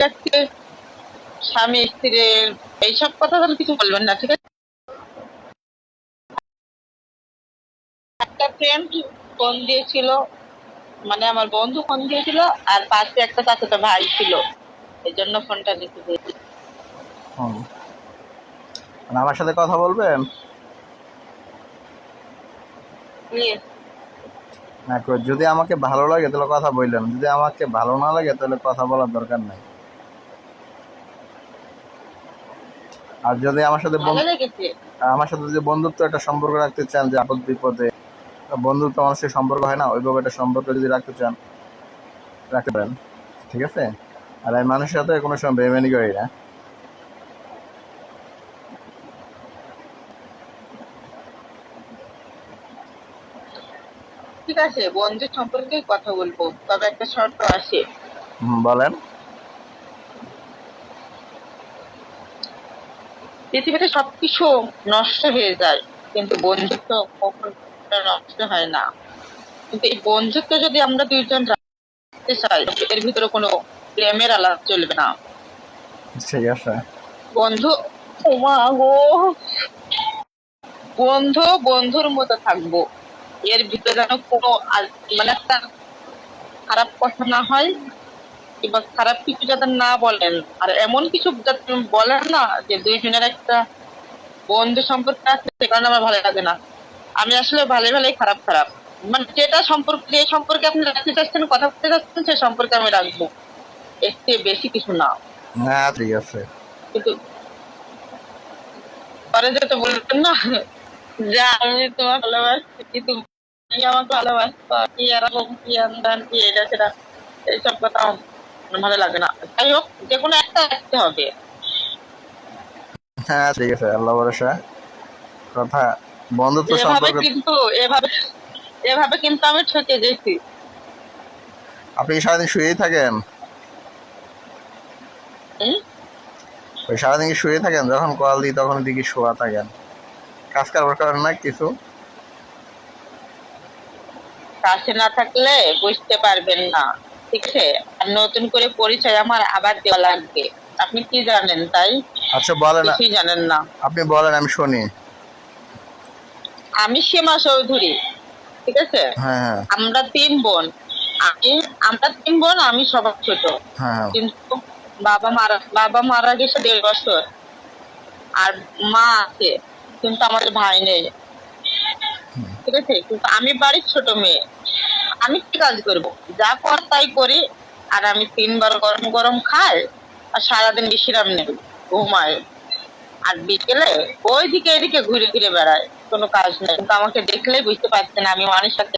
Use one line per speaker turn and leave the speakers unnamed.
আজকে স্বামী স্ত্রীর এইসব কথা যেন কিছু বলবেন না ঠিক আছে? একটা ফ্রেন্ড ফোন দিয়েছিল মানে আমার বন্ধু ফোন দিয়েছিল আর পাশে একটা চাচাতো ভাই ছিল। এই জন্য ফোনটা দিতে দিয়েছি।
মানে আমার সাথে কথা বলবেন? না কই, যদি আমাকে ভালো লাগে তাহলে কথা বললেন যদি আমাকে ভালো না লাগে তাহলে কথা বলার দরকার নাই। আর যদি আমার সাথে বন্ধু আমার সাথে যদি বন্ধুত্ব একটা সম্পর্ক রাখতে চান যে আপদ বিপদে বন্ধুত্ব মানুষের সম্পর্ক হয় না ওইভাবে একটা সম্পর্ক যদি রাখতে চান রাখতে পারেন। ঠিক আছে? আর আমি মানুষের সাথে কোনো সময় বেমানি করি না।
ঠিক আছে বন্ধুর সম্পর্কে কথা বলব। তবে একটা শর্ত আছে।
বলেন।
পৃথিবীতে সবকিছু নষ্ট হয়ে যায় কিন্তু বন্ধুত্ব কখনো নষ্ট হয় না। কিন্তু এই বন্ধুত্ব যদি আমরা দুইজন রাখতে চাই এর ভিতরে কোনো প্রেমের আলাপ চলবে না।
ঠিক আছে
বন্ধু ওমা গো। বন্ধু বন্ধুর মতো থাকব। এর ভিতরে যেন কোনো মানে একটা খারাপ কথা না হয় কিংবা খারাপ কিছু যাতে না বলেন। আর এমন কিছু যাতে বলেন না যে দুইজনের একটা বন্ধু সম্পর্ক আছে সে কারণে আমার ভালো লাগে না। আমি আসলে ভালো ভালোই খারাপ খারাপ। মানে যেটা সম্পর্ক যে সম্পর্কে আপনি রাখতে চাচ্ছেন কথা বলতে চাচ্ছেন সে সম্পর্কে আমি রাখব। এর চেয়ে বেশি কিছু না।
হ্যাঁ ঠিক আছে।
কিন্তু পরে যেটা বলবেন না যে আমি তোমার ভালোবাসি কিন্তু আমাকে ভালোবাসতো কি এরকম কি আন্দান কি এটা সেটা এইসব কথা ভালো লাগে না। যাই হোক যে কোনো একটা রাখতে হবে।
হ্যাঁ ঠিক আছে আল্লাহ ভরসা। কথা বন্ধুত্ব সম্পর্ক
কিন্তু এভাবে এভাবে কিন্তু আমি ঠকে গেছি
আপনি কি সারাদিন শুয়েই থাকেন? ওই সারাদিন কি শুয়ে থাকেন? যখন কল দিই তখন দিকে শোয়া থাকেন? কাজ কারবার করেন না কিছু?
কাছে না থাকলে বুঝতে পারবেন না। আর নতুন করে পরিচয় আমার আবার দেওয়া লাগবে। আপনি কি জানেন তাই?
আচ্ছা বলেন।
কিছুই জানেন না।
আপনি বলেন আমি শুনি।
আমি সীমা চৌধুরী ঠিক আছে?
হ্যাঁ হ্যাঁ।
আমরা তিন বোন। আমি আমরা তিন বোন আমি সবার ছোট।
হ্যাঁ
কিন্তু বাবা মারা বাবা মারা গেছে দেড় বছর। আর মা আছে কিন্তু আমাদের ভাই নেই। ঠিক আছে? কিন্তু আমি বাড়ির ছোট মেয়ে। আমি কি কাজ করব? যা কর তাই করি, আর আমি তিনবার গরম গরম খাই, আর সারাদিন বিশ্রাম নেই, ঘুমাই। আর বিকেলে ওইদিকে এদিকে ঘুরে ঘুরে বেড়ায় কোনো কাজ নেই। কিন্তু আমাকে দেখলেই বুঝতে পারছে না আমি মানুষের সাথে